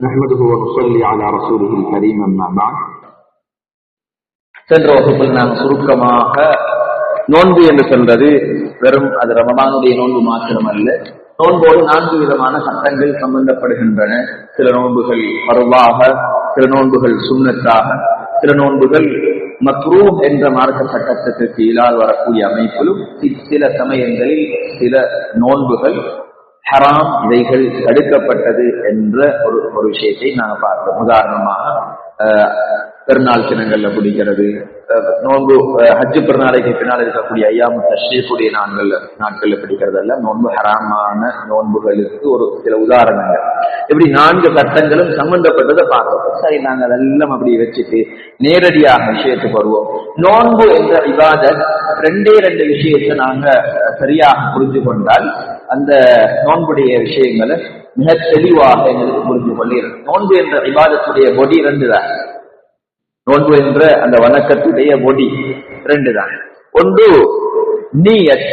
نحمده ونصلي على رسوله الكريم أما بعد சென்ற வகுப்பில் நாம் சுருக்கமாக நோன்பு என்று சொல்றது வெறும் அது ரமபானுடைய நோன்பு மாத்திரமல்ல நோன்போடு நான்கு விதமான சட்டங்கள் சம்பந்தப்படுகின்றன சில நோன்புகள் பருவாக சில நோன்புகள் சுண்ணத்தாக சில நோன்புகள் மக்ரூ என்ற மார்க்க சட்டத்துக்கு கீழால் வரக்கூடிய அமைப்பிலும் சி- சில சமயங்களில் சில நோன்புகள் ஹராம் இவைகள் தடுக்கப்பட்டது என்ற ஒரு ஒரு விஷயத்தை நாங்கள் பார்த்தோம். உதாரணமாக பெருநாள் தினங்கள்ல குடிக்கிறது நோன்பு ஹஜ்ஜு பெருநாளைக்கு பின்னால் இருக்கக்கூடிய ஐயாமு தஷ்ரீஃபுடைய நாட்கள்ல நாட்கள்ல பிடிக்கிறதல்ல நோன்பு ஹராமான நோன்புகளுக்கு ஒரு சில உதாரணங்கள். இப்படி நான்கு சட்டங்களும் சம்பந்தப்பட்டதை பார்த்தோம். சரி நாங்கள் அதெல்லாம் அப்படி வச்சுட்டு நேரடியாக விஷயத்துக்கு வருவோம். நோன்பு என்ற விவாத ரெண்டே ரெண்டு விஷயத்தை நாங்க சரியாக புரிஞ்சு கொண்டால் அந்த நோன்புடைய விஷயங்களை மிக தெளிவாக எங்களுக்கு புரிந்து கொள்கிறோம். நோன்பு என்ற விவாதத்துடைய பொடி ரெண்டு தான் நோன்பு என்ற அந்த வணக்கத்துடைய பொடி ரெண்டு தான் ஒன்று நீயத்.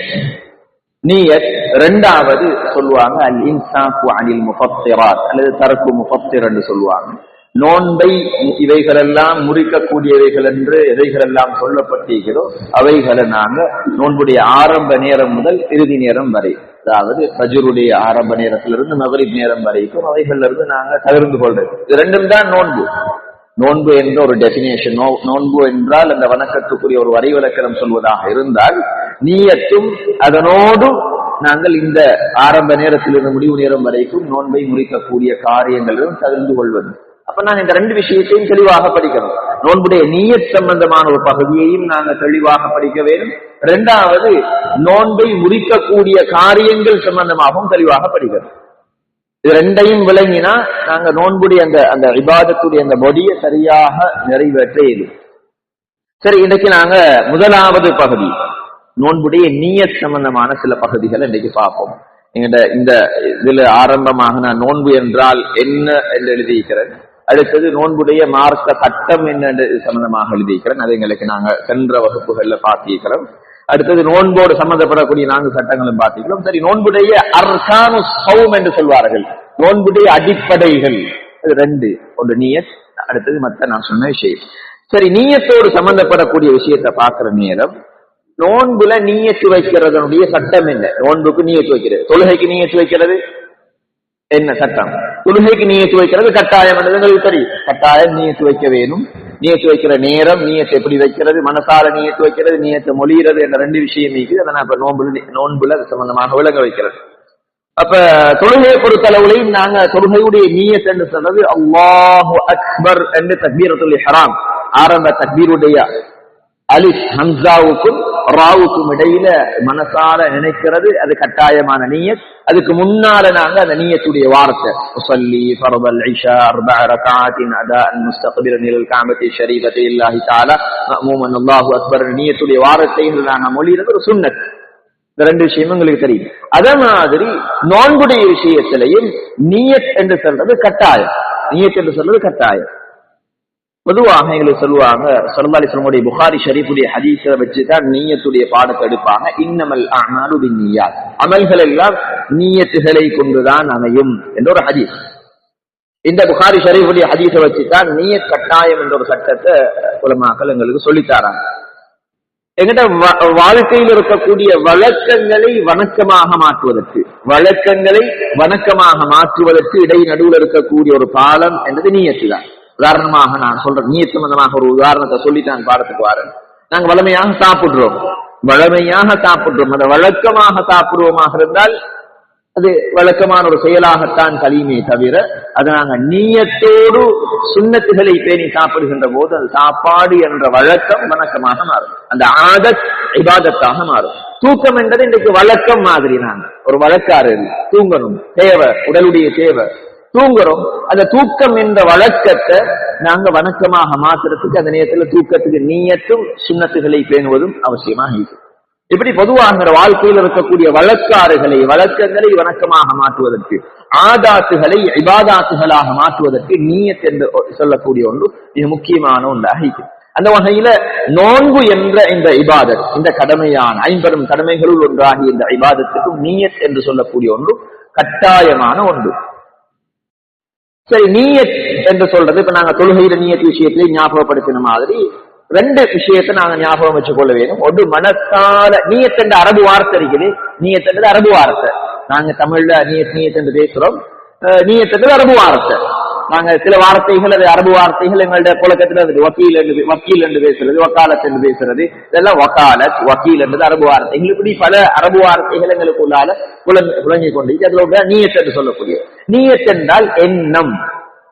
நீயத் ரெண்டாவது சொல்லுவாங்க அல் இன்சாஃபு அனில் முஃபத்திராத் அல்லது தரக்கு முஃபத்திர் என்று சொல்லுவாங்க. நோன்பை இவைகளெல்லாம் முறிக்கக்கூடியவைகள் என்று இவைகளெல்லாம் சொல்லப்பட்டிருக்கிறதோ அவைகளை நாங்கள் நோன்புடைய ஆரம்ப நேரம் முதல் இறுதி நேரம் வரை அதாவது பஜருடைய ஆரம்ப நேரத்திலிருந்து மகரிப் நேரம் வரைக்கும் அவைகள்ல இருந்து நாங்க தவிர்ந்து கொள்றது. இது ரெண்டும் தான் நோன்பு. நோன்பு என்ற ஒரு டெபினேஷன் நோன்பு என்றால் அந்த வணக்கத்துக்குரிய ஒரு வரி விளக்கணம் சொல்வதாக இருந்தால் நீயத்தும் அதனோடு நாங்கள் இந்த ஆரம்ப நேரத்திலிருந்து முடிவு நேரம் வரைக்கும் நோன்பை முறிக்கக்கூடிய காரியங்களிலும் தவிர்ந்து கொள்வது. அப்ப நாங்க இந்த ரெண்டு விஷயத்தையும் தெளிவாக படிக்கணும். நோன்புடைய நீய சம்பந்தமான ஒரு பகுதியையும் நாங்க தெளிவாக படிக்க வேண்டும். இரண்டாவது நோன்பை முறிக்கக்கூடிய காரியங்கள் சம்பந்தமாகவும் தெளிவாக படிக்கணும். இது ரெண்டையும் விளங்கினா நாங்க நோன்புடைய அந்த அந்த விவாதத்துடைய அந்த பொடியை சரியாக நிறைவேற்ற இது சரி இன்னைக்கு நாங்க முதலாவது பகுதி. நோன்புடைய நீயத் சம்பந்தமான சில பகுதிகளை இன்னைக்கு பார்ப்போம். எங்கிட்ட இந்த இதுல ஆரம்பமாக நான் நோன்பு என்றால் என்ன என்று எழுதியிருக்கிறேன். அடுத்தது நோன்புடைய மார்க்க சட்டம் என்ன சம்பந்தமாக எழுதியிருக்கிறேன். அதை எங்களுக்கு நாங்கள் சென்ற வகுப்புகளில் பார்த்திருக்கிறோம். அடுத்தது நோன்போடு சம்பந்தப்படக்கூடிய நான்கு சட்டங்களும் பார்த்திருக்கிறோம். சரி நோன்புடைய அர்கானு சௌம் என்று சொல்வார்கள். நோன்புடைய அடிப்படைகள். ரெண்டு. ஒன்று நீயத் அடுத்தது மத்த நான் சொன்ன விஷயம். சரி நீயத்தோடு சம்பந்தப்படக்கூடிய விஷயத்தை பார்க்கிற நேரம். நோன்புல நீயத்து வைக்கிறதனுடைய சட்டம் என்ன? நோன்புக்கு நீயத்து வைக்கிறது. தொழுகைக்கு நீயத்து வைக்கிறது. என்ன சட்டம்? தொழுகைக்கு நீயத்து வைக்கிறது கட்டாயம் என்றது எங்களுக்கு தெரியும். கட்டாயம் நீயத்து வைக்க வேணும். நீயத்து வைக்கிற நேரம் நீயத்தை எப்படி வைக்கிறது மனசால நீயத்து வைக்கிறது நீயத்தை மொழிகிறது என்ற ரெண்டு விஷயம் இருக்குது. அதை நான் இப்ப நோன்புல நோன்புல அது சம்பந்தமாக விளங்க வைக்கிறது. அப்ப தொழுகையை பொறுத்தளவுலையும் நாங்க தொழுகையுடைய நீயத் என்று சொன்னது அல்லாஹு அக்பர் என்று தக்பீரத்துல் ஹராம் ஆரம்ப தக்பீருடைய அலிஃப் ஹம்சாவுக்கும் ராவுக்கும் இடையில மனசால நினைக்கிறது அது கட்டாயமான நீயத். அதுக்கு முன்னால நாங்க அந்த நீயத்துடைய வார்த்தை. உசல்லி ஃபர்தல் இஷா அர்பஅ ரகாத்தின் அதான் முஸ்தக்பிரன் இலல் இல்லாஹி தஆலா. மஅமூமன் அல்லாஹு அக்பர் நீயத்துடைய வார்த்தை நாங்க மொழியிறது ஒரு சுண்ணத். இந்த ரெண்டு விஷயமும் உங்களுக்கு தெரியும். அதே மாதிரி நோன்புடைய விஷயத்திலையும் நீயத் என்று சொல்றது கட்டாயம். நீயத் என்று சொல்றது கட்டாயம். பொதுவாக எங்களுக்கு சொல்லுவாங்க. சொல்லி சொல்லுடைய புகாரி ஷரீஃபுடைய ஹதீஸை வச்சுதான் நீயத்துடைய பாடத்தை எடுப்பாங்க. இன்னமல் ஆனாலும் நீயா அமல்கள் எல்லாம் நீயத்துகளை கொண்டுதான் அமையும் என்ற ஒரு ஹதீஸ். இந்த புகாரி ஷரீஃபுடைய ஹதீஸை வச்சுதான் நீய கட்டாயம் என்ற ஒரு சட்டத்தை குலமாக்கள் எங்களுக்கு சொல்லித்தாராங்க எங்கிட்ட வ- வாழ்க்கையில் இருக்கக்கூடிய வழக்கங்களை வணக்கமாக மாற்றுவதற்கு வழக்கங்களை வணக்கமாக மாற்றுவதற்கு இடை நடுவில் இருக்கக்கூடிய ஒரு பாலம் என்றது நீயத்துதான். உதாரணமாக நான் சொல்றேன் நீ சம்பந்தமாக ஒரு உதாரணத்தை சொல்லித்தான் நான் பாடத்துக்கு வரேன். நாங்க வளமையாக சாப்பிடுறோம். வளமையாக சாப்பிடுறோம். அந்த வழக்கமாக சாப்பிடுவோமாக இருந்தால் அது வழக்கமான ஒரு செயலாகத்தான் கலியுமே தவிர அது நாங்க நீயத்தோடு சுண்ணத்துகளை பேணி சாப்பிடுகின்ற போது அது சாப்பாடு என்ற வழக்கம் வணக்கமாக மாறும். அந்த ஆதத் இபாதத்தாக மாறும். தூக்கம் என்றது இன்றைக்கு வழக்கம் மாதிரி நாங்க. ஒரு வழக்காரர் தூங்கணும். தேவை உடலுடைய தேவை. தூங்குறோம். அந்த தூக்கம் என்ற வழக்கத்தை நாங்க வணக்கமாக மாத்துறதுக்கு அந்த நேரத்துல தூக்கத்துக்கு நீயத்தும் சுண்ணத்துகளை பேணுவதும் அவசியமாக இருக்கு. இப்படி பொதுவாக வாழ்க்கையில் இருக்கக்கூடிய வழக்காறுகளை வழக்கங்களை வணக்கமாக மாற்றுவதற்கு ஆதாத்துகளை இபாதாத்துகளாக மாற்றுவதற்கு நீயத் என்று சொல்லக்கூடிய ஒன்று மிக முக்கியமான ஒன்றாக இருக்கு. அந்த வகையில நோன்பு என்ற இந்த இபாதத் இந்த கடமையான ஐம்பெரும் கடமைகளுள் ஒன்றாகிய இந்த இபாதத்துக்கும் நீயத் என்று சொல்லக்கூடிய ஒன்று கட்டாயமான ஒன்று. சரி நீயத் என்று சொல்றது இப்ப நாங்க தொழுகையில நீயத் விஷயத்திலே ஞாபகப்படுத்தின மாதிரி ரெண்டு விஷயத்தை நாங்க ஞாபகம் வச்சுக்கொள்ள வேணும் ஒன்று மனத்தால நீயத்தண்ட அரபு வார்த்தை இருக்குது. நீயத் அரபு வார்த்தை. நாங்க தமிழ்ல நீயத் நீயத் பேசுறோம். அஹ் அரபு வார்த்தை. நாங்க சில வார்த்தைகள் அது அரபு வார்த்தைகள் எங்களுடைய புழக்கத்துல அது வக்கீல் என்று வக்கீல் என்று பேசுறது வக்காலத் என்று பேசுறது. இதெல்லாம் வக்காலத் வக்கீல் என்றது அரபு வார்த்தைகள் இப்படி பல அரபு வார்த்தைகள் எங்களுக்குள்ளால புலங்க புழங்கி கொண்டு அதுல ஒன்று நீயத் என்று சொல்லக்கூடிய நீயத் என்றால் எண்ணம்.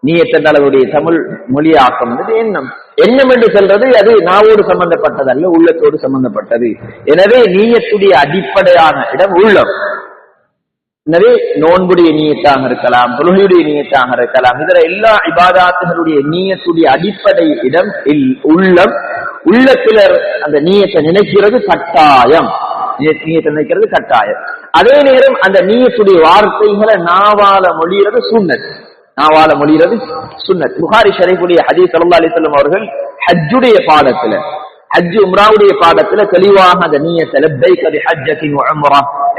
நீயத் என்றால் அதனுடைய தமிழ் மொழியாக்கம் வந்து எண்ணம். எண்ணம் என்று சொல்றது அது நாவோடு சம்பந்தப்பட்டதல்ல உள்ளத்தோடு சம்பந்தப்பட்டது. எனவே நீயத்துடைய அடிப்படையான இடம் உள்ளம். எனவே நோன்புடைய நீயத்தாக இருக்கலாம் தொழுகையுடைய நீயத்தாக இருக்கலாம் இதர எல்லா இபாதாத்துகளுடைய நீயத்துடைய அடிப்படை இடம் உள்ளம் உள்ளம் சிலர் அந்த நீயத்தை நினைக்கிறது கட்டாயம். நீயத்தை நினைக்கிறது கட்டாயம். அதே நேரம் அந்த நீயத்துடைய வார்த்தைகளை நாவால மொழிகிறது சுண்ணத். நாவால மொழிகிறது சுண்ணத். புகாரி ஷரீஃபுடைய ஹதீஸ் சல்லா அலிசல்லம் அவர்கள் ஹஜ்ஜுடைய பாடத்துல ஹஜ் உம்ராவுடைய பாடத்துல தெளிவாக அந்த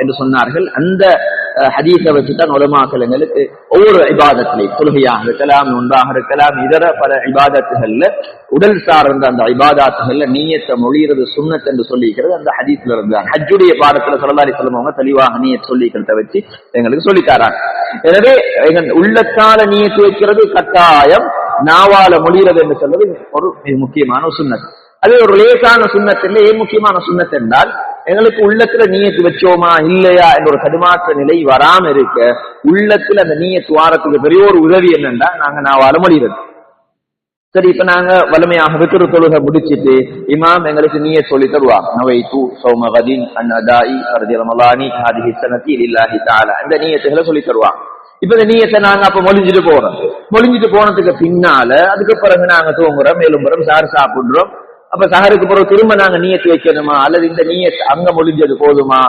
என்று சொன்னார்கள். அந்த அஹ், ஹதீஸை வச்சுதான் உலமாக்கலங்களுக்கு ஒவ்வொரு இபாதத்திலையும் தொழுகையாக இருக்கலாம் நோன்பாக இருக்கலாம் இதர பல இபாதத்துகள்ல உடல் சார்ந்த அந்த இபாதாத்துகள்ல நீயத்தை மொழிகிறது சுண்ணத் என்று சொல்லிக்கிறது. அந்த ஹதீஸ்ல இருந்தாங்க ஹஜ்ஜுடைய பாடத்துல சொல்லலாரி சொல்லுவாங்க தெளிவாக நீயத் சொல்லிக்கிறத வச்சு எங்களுக்கு சொல்லித்தாராங்க தராங்க. எனவே எங்கள் உள்ளத்தால நீயத்து வைக்கிறது கட்டாயம் நாவால மொழிகிறது என்று சொல்வது ஒரு மிக முக்கியமான ஒரு அது ஒரு லேசான சுண்ணத்தில் ஏன் முக்கியமான சுண்ணத்து என்றால் எங்களுக்கு உள்ளத்துல நீயத்து வச்சோமா இல்லையா என்ற ஒரு தடுமாற்ற நிலை வராம இருக்க உள்ளத்துல அந்த நீயத்து வாரத்துக்கு பெரிய ஒரு உதவி என்னன்னா நாங்க நான் மொழிகிறது சரி இப்ப நாங்க வலிமையாக விக்கிற தொழுகை முடிச்சிட்டு இமாம் எங்களுக்கு நீய சொல்லி தருவாங்க நவை தூ சௌமகதீன் அன்னதாயி அர்தி ஹாதிஹி சனதி லில்லாஹி தஆலா. இந்த நீயத்துகளை சொல்லி தருவாங்க இப்ப இந்த நீயத்தை நாங்க அப்ப மொழிஞ்சிட்டு போறோம். மொழிஞ்சிட்டு போனதுக்கு பின்னால அதுக்கு பிறகு நாங்க தூங்குறோம் மேலும் சார் சாறு சாப்பிடுறோம். அப்ப சஹருக்கு பிறகு திரும்ப நாங்க நீயத்து வைக்கணுமா? அல்லது இந்த நீயத் அங்க மொழிஞ்சது போதுமா?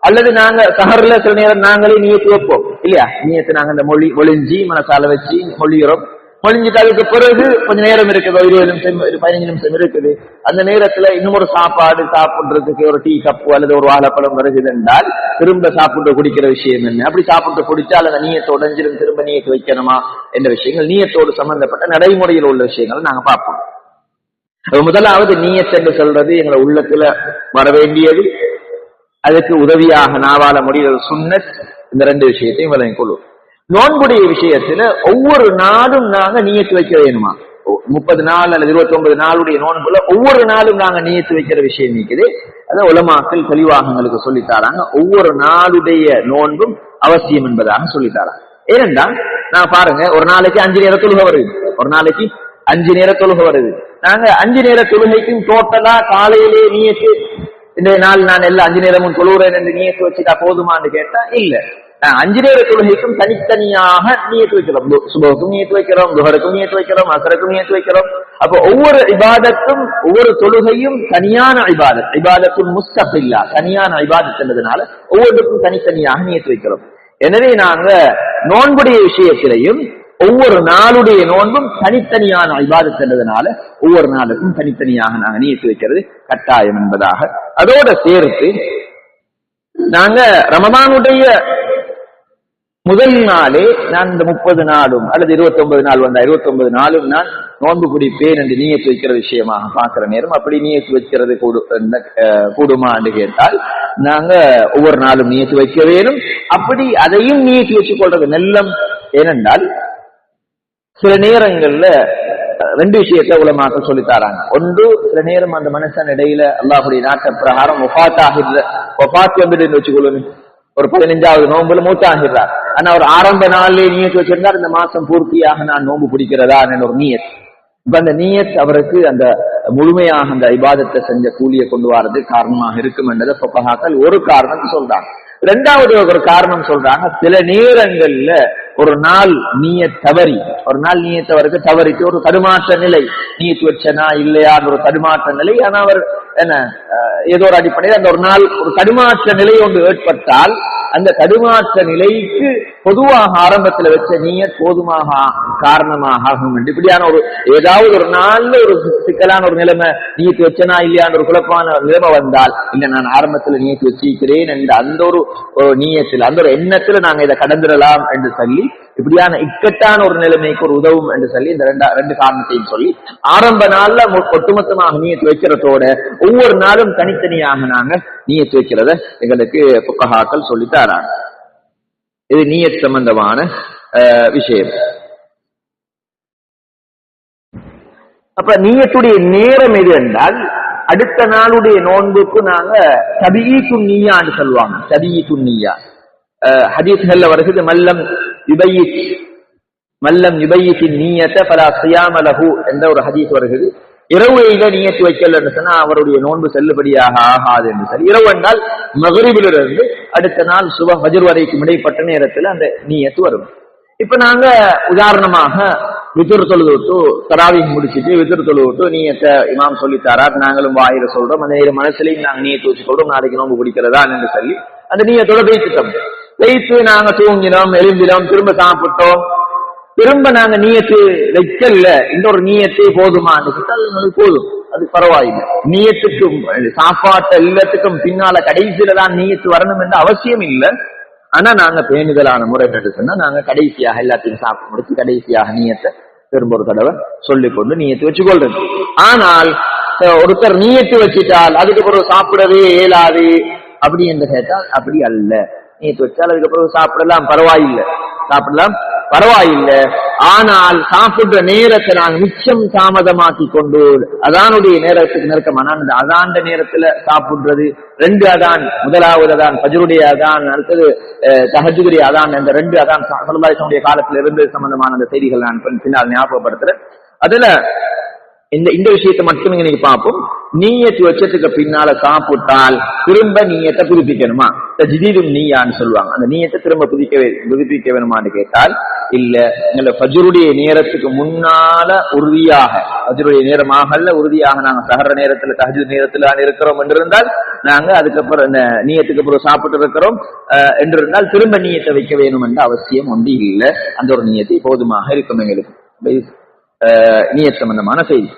அல்லது நாங்க சஹர்ல சில நேரம் நாங்களே நீயத்து வைப்போம். இல்லையா? நீயத்து நாங்க இந்த மொழி ஒளிஞ்சி மனசால வச்சு மொழிகிறோம் மொழிஞ்சிட்டு அதுக்கு பிறகு கொஞ்ச நேரம் இருக்குது. ஒரு இருபது நிமிஷம் ஒரு பதினஞ்சு நிமிஷம் இருக்குது. அந்த நேரத்துல இன்னும் ஒரு சாப்பாடு சாப்பிடுறதுக்கு ஒரு டீ கப்பு அல்லது ஒரு வாழைப்பழம் வருகிறது என்றால் திரும்ப சாப்பிட்டு குடிக்கிற விஷயம் என்ன? அப்படி சாப்பிட்டு குடிச்சால் அந்த நீயத்தை உடஞ்சிரும் திரும்ப நீயத்து வைக்கணுமா? என்ற விஷயங்கள் நீயத்தோடு சம்பந்தப்பட்ட நடைமுறையில் உள்ள விஷயங்களை நாங்க பார்ப்போம். முதலாவது நீயத் என்று சொல்றது எங்களை உள்ளத்துல வர வேண்டியது அதுக்கு உதவியாக நாவால முடிகிறது சுன்னத். இந்த ரெண்டு விஷயத்தையும் விளங்கிக் கொள்ளும் நோன்புடைய விஷயத்துல ஒவ்வொரு நாளும் நாங்க நீயத்து வைக்க வேணுமா? ஒ- முப்பது நாள் அல்லது இருபத்தி ஒன்பது நாளுடைய நோன்புல ஒவ்வொரு நாளும் நாங்க நீயத்து வைக்கிற விஷயம் இருக்குது. அதான் உலமாக்கள் தெளிவாக எங்களுக்கு சொல்லித் தராங்க. ஒவ்வொரு நாளுடைய நோன்பும் அவசியம் என்பதாக சொல்லித்தாராங்க ஏனென்றால் நான் பாருங்க ஒரு நாளைக்கு அஞ்சு நேர வருது. ஒரு நாளைக்கு அஞ்சு நேர தொழுகை வருது. நாங்க அஞ்சு நேர தொழுகைக்கும் டோட்டலா காலையிலே நீயத்து இந்த நாள் நான் எல்லாம் அஞ்சு நேரமும் தொழுகிறேன் என்று நீயத்து வச்சுட்டா போதுமான்னு கேட்டா இல்ல. நான் அஞ்சு நேர தொழுகைக்கும் தனித்தனியாக நீயத்து வைக்கிறோம். து- சுபகுக்கும் நீயத்து வைக்கிறோம் துஹருக்கும் நீயத்து வைக்கிறோம் அசருக்கும் நீயத்து வைக்கிறோம். அப்போ ஒவ்வொரு இபாதத்தும் ஒவ்வொரு தொழுகையும் தனியான இபாதத் இபாதத்தும் முஸ்தபில்லா தனியான இபாதத் என்பதனால ஒவ்வொன்றுக்கும் தனித்தனியாக நீயத்து வைக்கிறோம். எனவே நாங்க நோன்புடைய விஷயத்திலையும் ஒவ்வொரு நாளுடைய நோன்பும் தனித்தனியான இபாதத் என்பதனால ஒவ்வொரு நாளுக்கும் தனித்தனியாக நாங்க நீயத்து வைக்கிறது கட்டாயம் என்பதாக. அதோட சேர்த்து நாங்க ரமதானுடைய முதல் நாளே நான் இந்த முப்பது நாளும் அல்லது இருபத்தி ஒன்பது நாள் வந்தா இருபத்தி ஒன்பது நாளும் நான் நோன்பு குடிப்பேன் என்று நீயத்து வைக்கிற விஷயமாக பார்க்கிற நேரம் அப்படி நீயத்து வைக்கிறது கூடு இந்த, கூடுமா என்று கேட்டால் நாங்க ஒவ்வொரு நாளும் நீயத்து வைக்க வேணும். அப்படி அதையும் நீயத்து வச்சு கொள்றது நெல்லம். ஏனென்றால் சில நேரங்கள்ல ரெண்டு விஷயத்தை உலமாக்கள் சொல்லித்தாராங்க. தராங்க ஒன்று சில நேரம் அந்த மனுஷன் இடையில அல்லாஹுடைய நாட்ட பிரகாரம் ஒஃபாத் ஆகிற ஒஃபாத் வந்துட்டு வச்சுக்கொள்ளணும் ஒரு பதினஞ்சாவது நோன்புல மூத்தாகிறார் ஆனா ஒரு ஆரம்ப நாளிலே நீயத்து வச்சிருந்தார் இந்த மாசம் பூர்த்தியாக நான் நோன்பு பிடிக்கிறதா ஒரு நீயத். இப்ப அந்த நீயத் அவருக்கு அந்த முழுமையாக அந்த இபாதத்தை செஞ்ச கூலியை கொண்டு வரது காரணமாக இருக்கும் என்றதை ஃபுகஹாக்கள் ஒரு காரணம் சொல்றாங்க. ரெண்டாவது ஒரு காரணம் சொல்றாங்க சில நேரங்கள்ல ஒரு நாள் நீய தவறி ஒரு நாள் நீயத்தவருக்கு தவறிட்டு ஒரு தடுமாற்ற நிலை. நீயத்து வச்சனா இல்லையான்னு ஒரு தடுமாற்ற நிலை. ஆனா அவர் என்ன ஏதோ ஒரு அடிப்படையில் அந்த ஒரு நாள் ஒரு தடுமாற்ற நிலை ஒன்று ஏற்பட்டால் அந்த தடுமாற்ற நிலைக்கு பொதுவாக ஆரம்பத்தில் வச்ச நீய போதுமாக காரணமாக ஆகும் இப்படியான ஒரு ஏதாவது ஒரு நாள்ல ஒரு சிக்கலான ஒரு நிலைமை நீக்கு வச்சனா இல்லையான ஒரு குழப்பமான நிலைமை வந்தால் இல்லை நான் ஆரம்பத்தில் நீக்கு வச்சிருக்கிறேன் என்ற அந்த ஒரு நீயத்தில் அந்த ஒரு எண்ணத்தில் நாங்கள் இதை கடந்துடலாம் என்று சொல்லி இப்படியான இக்கட்டான ஒரு நிலைமைக்கு ஒரு உதவும் என்று சொல்லி இந்த ரெண்டா ரெண்டு காரணத்தையும் சொல்லி ஆரம்ப நாள்ல ஒட்டுமொத்தமாக நீயத்து வைக்கிறதோட ஒவ்வொரு நாளும் தனித்தனியாக நாங்க நீயத்து வைக்கிறத எங்களுக்கு புக்கஹாக்கள் சொல்லி தராங்க. இது நீயத் சம்பந்தமான அஹ், விஷயம். அப்ப நீயத்துடைய நேரம் எது என்றால் அடுத்த நாளுடைய நோன்புக்கு நாங்க சபியீத்து நீயான்னு சொல்லுவாங்க. சபியீத்து நீயா. அஹ், ஹதீஸ்கள்ல வருகிறது மல்லம் யுபையித். மல்லம் யுபையித்தின் நீயத்தை பல சுயாமலகு என்ற ஒரு ஹதீஸ் வருகிறது. இரவுல நீயத்து வைக்கலன்னு சொன்னா அவருடைய நோன்பு செல்லுபடியாக ஆகாது என்று சொல்லி இரவு என்றால் மகரிபிலிருந்து அடுத்த நாள் சுப ஹஜர் வரைக்கும் இடைப்பட்ட நேரத்தில் அந்த நீயத்து வரும். இப்ப நாங்க உதாரணமாக வித்துர் தொழுது தராவி முடிச்சுட்டு முடிச்சிட்டு வித்துர் தொழுதுட்டு நீயத்தை இமாம் சொல்லி நாங்களும் வாயில சொல்றோம். அந்த மனசுலையும் நாங்க நீயத்து வச்சுக்கொள்றோம் நாளைக்கு நோன்பு பிடிக்கிறதா என்று சொல்லி அந்த நீயத்தோட பேசிட்டோம். வைத்து நாங்க தூங்கினோம் எழுந்தினோம் திரும்ப சாப்பிட்டோம். திரும்ப நாங்க நீயத்து வைக்கல இன்னொரு நீயத்தே போதுமான்னு அது போதும். அது பரவாயில்லை. நீயத்துக்கும் சாப்பாட்டு எல்லாத்துக்கும் பின்னால கடைசியில தான் நீயத்து வரணும் என்ற அவசியம் இல்லை. ஆனா நாங்க பேணுதலான முறை சொன்னா நாங்க கடைசியாக எல்லாத்தையும் சாப்பிட்டு முடிச்சு கடைசியாக நீயத்தை திரும்ப ஒரு தடவை சொல்லிக்கொண்டு நீயத்து வச்சுக்கொள்றது. ஆனால் ஒருத்தர் நீயத்து வச்சிட்டால் அதுக்கு பிறகு சாப்பிடவே இயலாது. அப்படி என்று கேட்டால் அப்படி அல்ல. நீயத்து வச்சால் அதுக்கு பிறகு சாப்பிடலாம் பரவாயில்லை. சாப்பிடலாம் பரவாயில்லை. ஆனால் சாப்பிடுற நேரத்தை நான் மிச்சம் தாமதமாக்கி கொண்டு அதானுடைய நேரத்துக்கு நெருக்கமான அந்த அதாண்ட நேரத்துல சாப்பிடுறது ரெண்டு அதான் முதலாவது அதான் பஜருடைய அதான் அடுத்தது தஹஜுடைய அதான் அந்த ரெண்டு அதான் சமுதாயத்தினுடைய காலத்துல இருந்து சம்பந்தமான அந்த செய்திகள் நான் பின்னால் ஞாபகப்படுத்துறேன். அதுல இந்த இந்த விஷயத்தை மட்டும் இன்னைக்கு பார்ப்போம். நீயத்து வச்சதுக்கு பின்னால சாப்பிட்டால் திரும்ப நீயத்தை புதுப்பிக்கணுமா? ஜிதீதும் நீயான்னு சொல்லுவாங்க. அந்த நீயத்தை திரும்ப புதுக்க புதுப்பிக்க வேணுமான்னு கேட்டால் இல்ல எங்களை ஃபஜ்ருடைய நேரத்துக்கு முன்னால உறுதியாக ஃபஜ்ருடைய நேரமாக உறுதியாக நாங்க சகர நேரத்துல தஹஜ் நேரத்துல இருக்கிறோம் என்று இருந்தால் நாங்க அதுக்கப்புறம் இந்த நீயத்துக்கு அப்புறம் சாப்பிட்டு இருக்கிறோம் அஹ், என்று இருந்தால் திரும்ப நீயத்தை வைக்க வேணும் என்ற அவசியம் ஒன்று இல்லை. அந்த ஒரு நீயத்தை போதுமாக இருக்கும் எங்களுக்கு. நீயத் சம்பந்தமான செய்தி.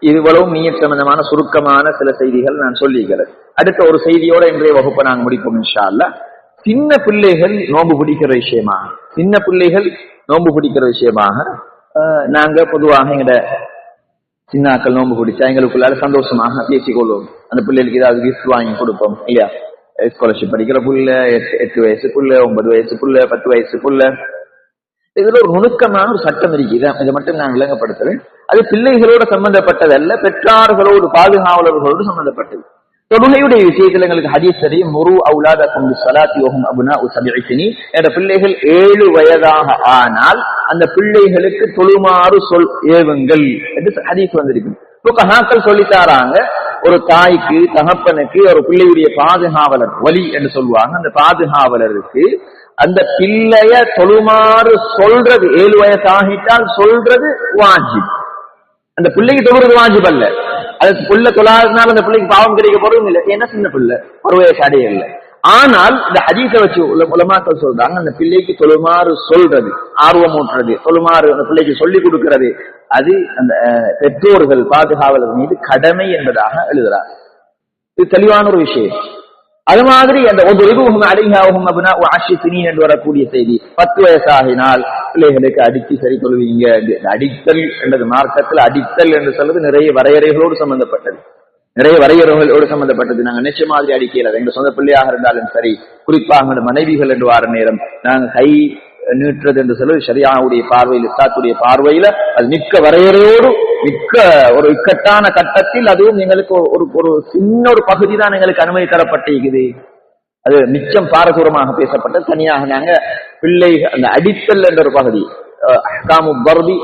இவ்வளவு நீயத் சம்பந்தமான சுருக்கமான சில செய்திகள் நான் சொல்லிக்கிறேன் அடுத்த ஒரு செய்தியோட இன்றைய வகுப்பை நாங்க முடிப்போம் இன்ஷா சின்ன பிள்ளைகள் நோன்பு பிடிக்கிற விஷயமாக சின்ன பிள்ளைகள் நோன்பு பிடிக்கிற விஷயமாக? நாங்க பொதுவாக எங்கட சின்னாக்கள் நோன்பு பிடிச்சா எங்களுக்குள்ளால சந்தோஷமாக பேசிக்கொள்வோம். அந்த பிள்ளைகளுக்கு ஏதாவது கிஃப்ட் வாங்கி கொடுப்போம் இல்லையா? ஸ்காலர்ஷிப் படிக்கிற புள்ள எட்டு எட்டு வயசு புள்ள ஒன்பது வயசு புள்ள பத்து வயசு புள்ள இதுல ஒரு நுணுக்கமான ஒரு சட்டம் இருக்குது. இதை மட்டும் நான் விளங்கப்படுத்துறேன். அது பிள்ளைகளோட சம்பந்தப்பட்டதல்ல பெற்றார்களோடு பாதுகாவலர்களோடு சம்பந்தப்பட்டது. தொழுகையுடைய விஷயத்துல எங்களுக்கு ஹதீஸ் தெரியும் முரு அவுலாத கொண்டு சலாத்தி யோகம் அபுனா சபிசினி என்ற பிள்ளைகள் ஏழு வயதாக ஆனால் அந்த பிள்ளைகளுக்கு தொழுமாறு சொல் ஏவுங்கள் என்று ஹதீஸ் வந்திருக்கு கஹாக்கள் சொல்லித்தாராங்க ஒரு தாய்க்கு தகப்பனுக்கு ஒரு பிள்ளையுடைய பாதுகாவலர் வலி என்று சொல்லுவாங்க. அந்த பாதுகாவலருக்கு அந்த பிள்ளைய தொழுமாறு சொல்றது ஏழு வயசு ஆகிட்டால் சொல்றது வாஜிப். அந்த பிள்ளைக்கு தொழுறது வாஜிப் அல்ல. அது புள்ள தொழாததுனால அந்த பிள்ளைக்கு பாவம் கிடைக்க போறதும் இல்லை. என்ன சின்ன பிள்ளை? ஒரு வயசு அடைய இல்லை ஆனால் இந்த ஹதீஸை வச்சு உலமாக்கள் சொல்றாங்க அந்த பிள்ளைக்கு தொழுமாறு சொல்றது ஆர்வமூட்டுறது தொழுமாறு அந்த பிள்ளைக்கு சொல்லி கொடுக்கிறது அது அந்த பெற்றோர்கள் பாதுகாவலர் மீது கடமை என்பதாக எழுதுறாங்க. இது தெளிவான ஒரு விஷயம். அது மாதிரி அந்த ஒதுரிபுகும் அடிகாவும் அப்படின்னா ஆட்சி சினி என்று வரக்கூடிய செய்தி. பத்து வயசாகினால் பிள்ளைகளுக்கு அடித்து சரி கொள்வீங்க. அடித்தல் என்றது மார்க்கத்தில் அடித்தல் என்று சொல்வது நிறைய வரையறைகளோடு சம்பந்தப்பட்டது. நிறைய வரையறைகளோடு சம்பந்தப்பட்டது. நாங்க நினைச்ச மாதிரி அடிக்கல. எங்க சொந்த பிள்ளையாக இருந்தாலும் சரி குறிப்பாக எங்களோட மனைவிகள் என்று வார நேரம் நாங்க கை நீட்டுறது என்று சொல்வது சரியாவுடைய பார்வையில் இஸ்லாத்துடைய பார்வையில அது மிக்க வரையறையோடு மிக்க ஒரு இக்கட்டான கட்டத்தில் அதுவும் எங்களுக்கு ஒரு ஒரு சின்ன ஒரு பகுதி தான் எங்களுக்கு அனுமதி தரப்பட்டிருக்குது. அது மிச்சம் பாரதூரமாக பேசப்பட்ட தனியாக நாங்க பிள்ளை அந்த அடித்தல் என்ற ஒரு பகுதி அஹ், அஹ்காமு பர்தி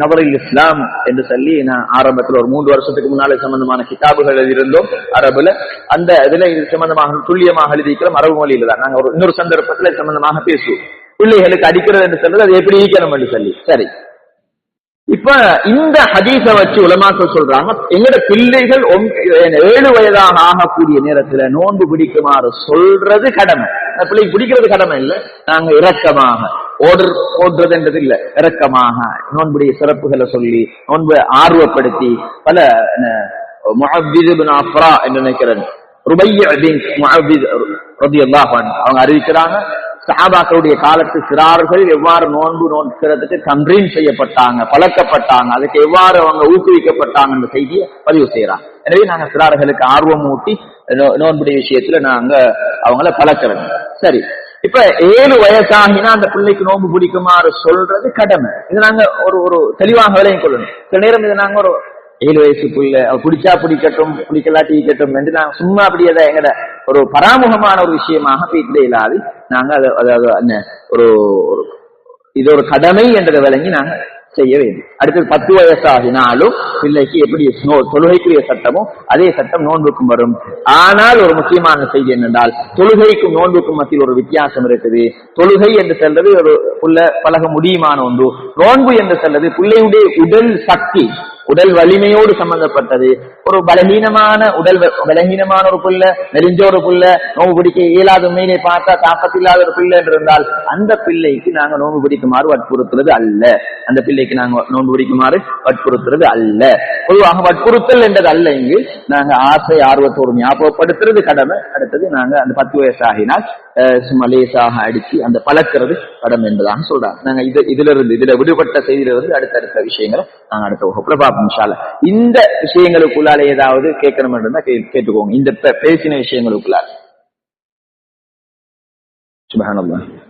நபரில் இஸ்லாம் என்று சொல்லி நான் ஆரம்பத்தில் ஒரு மூன்று வருஷத்துக்கு முன்னாலே சம்பந்தமான கிதாபுகள் எழுதியிருந்தோம் அரபுல. அந்த இதுல இது சம்பந்தமாக துல்லியமாக எழுதிக்கிறோம் அரபு மொழியில தான். நாங்கள் ஒரு இன்னொரு சந்தர்ப்பத்தில் சம்பந்தமாக பேசுவோம். பிள்ளைகளுக்கு அடிக்கிறது என்று சொல்றது அது எப்படி ஈக்கணும் என்று சொல்லி. சரி. இப்ப இந்த ஹதீஸ வச்சு உலமாக்கள் சொல்றாங்க எங்கட பிள்ளைகள் ஏழு வயதாக ஆகக்கூடிய நேரத்துல நோன்பு பிடிக்குமாறு சொல்றது கடமை. பிள்ளைக்கு பிடிக்கிறது கடமை இல்ல. நாங்க இரக்கமாக ஓடுற ஓடுறதுன்றது இல்ல. இரக்கமாக நோன்புடைய சிறப்புகளை சொல்லி நோன்பு ஆர்வப்படுத்தி பல என்று நினைக்கிறேன். ருபைய அவங்க அறிவிக்கிறாங்க சஹாபாக்களுடைய காலத்து சிறார்கள் எவ்வாறு நோன்பு நோக்கிறதுக்கு தம்ரீன் செய்யப்பட்டாங்க பழக்கப்பட்டாங்க அதுக்கு எவ்வாறு அவங்க ஊக்குவிக்கப்பட்டாங்க என்ற செய்தியை பதிவு செய்யறாங்க எனவே நாங்க சிறார்களுக்கு ஆர்வம் ஊட்டி நோன்புடைய விஷயத்துல நாங்க அவங்கள பழக்கிறோம் சரி. இப்ப ஏழு வயசாகினா அந்த பிள்ளைக்கு நோன்பு பிடிக்குமாறு சொல்றது கடமை. இது நாங்க ஒரு ஒரு தெளிவாக விளையும் கொள்ளணும். சில நேரம் இது நாங்க ஒரு ஏழு வயசுக்குள்ள அவ பிடிச்சா பிடிக்கட்டும் பிடிக்கலாட்டி இருக்கட்டும் என்று நாங்க சும்மா அப்படியே அதை எங்கட ஒரு பராமுகமான ஒரு விஷயமாக போய்கிட்டே இல்லாது நாங்க அதை அதாவது என்ன ஒரு ஒரு இது ஒரு கடமை என்றதை விளங்கி நாங்க செய்ய வேண்டும். அடுத்தது பத்து வயசாகினாலும் பிள்ளைக்கு எப்படி நோ- தொழுகைக்குரிய சட்டமோ அதே சட்டம் நோன்புக்கும் வரும். ஆனால் ஒரு முக்கியமான செய்தி என்னென்றால் தொழுகைக்கும் நோன்புக்கும் மத்தியில் ஒரு வித்தியாசம் இருக்குது. தொழுகை என்று சொல்றது ஒரு புள்ள பழக முடியுமான ஒன்று. நோன்பு என்று சொல்றது பிள்ளையுடைய உடல் சக்தி. உடல் வலிமையோடு சம்பந்தப்பட்டது. ஒரு பலகீனமான உடல் பலகீனமான ஒரு புள்ள நெறிஞ்ச ஒரு புள்ள நோம்பு பிடிக்க இயலாத உண்மையிலே பார்த்தா தாக்கத்தில்லாத ஒரு பிள்ளை என்று இருந்தால் அந்த பிள்ளைக்கு நாங்க நோன்பு பிடிக்குமாறு வற்புறுத்துறது அல்ல. அந்த பிள்ளைக்கு நாங்க நோன்பு பிடிக்குமாறு வற்புறுத்துறது அல்ல. பொதுவாக வற்புறுத்தல் என்றது அல்ல இங்கு நாங்க ஆசை ஆர்வத்தோடு ஞாபகப்படுத்துறது கடமை. அடுத்தது நாங்க அந்த பத்து வயசு ஆகினால் அஹ், சும்மா லேசாக அடிச்சு அந்த பழக்கிறது கடமை என்பதாக சொல்றாங்க. நாங்க இது இதுல இருந்து இதுல விடுபட்ட செய்தியில இருந்து அடுத்தடுத்த விஷயங்களை நாங்க அடுத்த வகுப்புல பார்ப்போம் இந்த விஷயங்களுக்குள்ளால ஏதாவது கேட்கணும் இருந்தா கேட்டுக்கோங்க. இந்த பேசின விஷயங்களுக்குள்ளால. சுபஹானல்லாஹ்.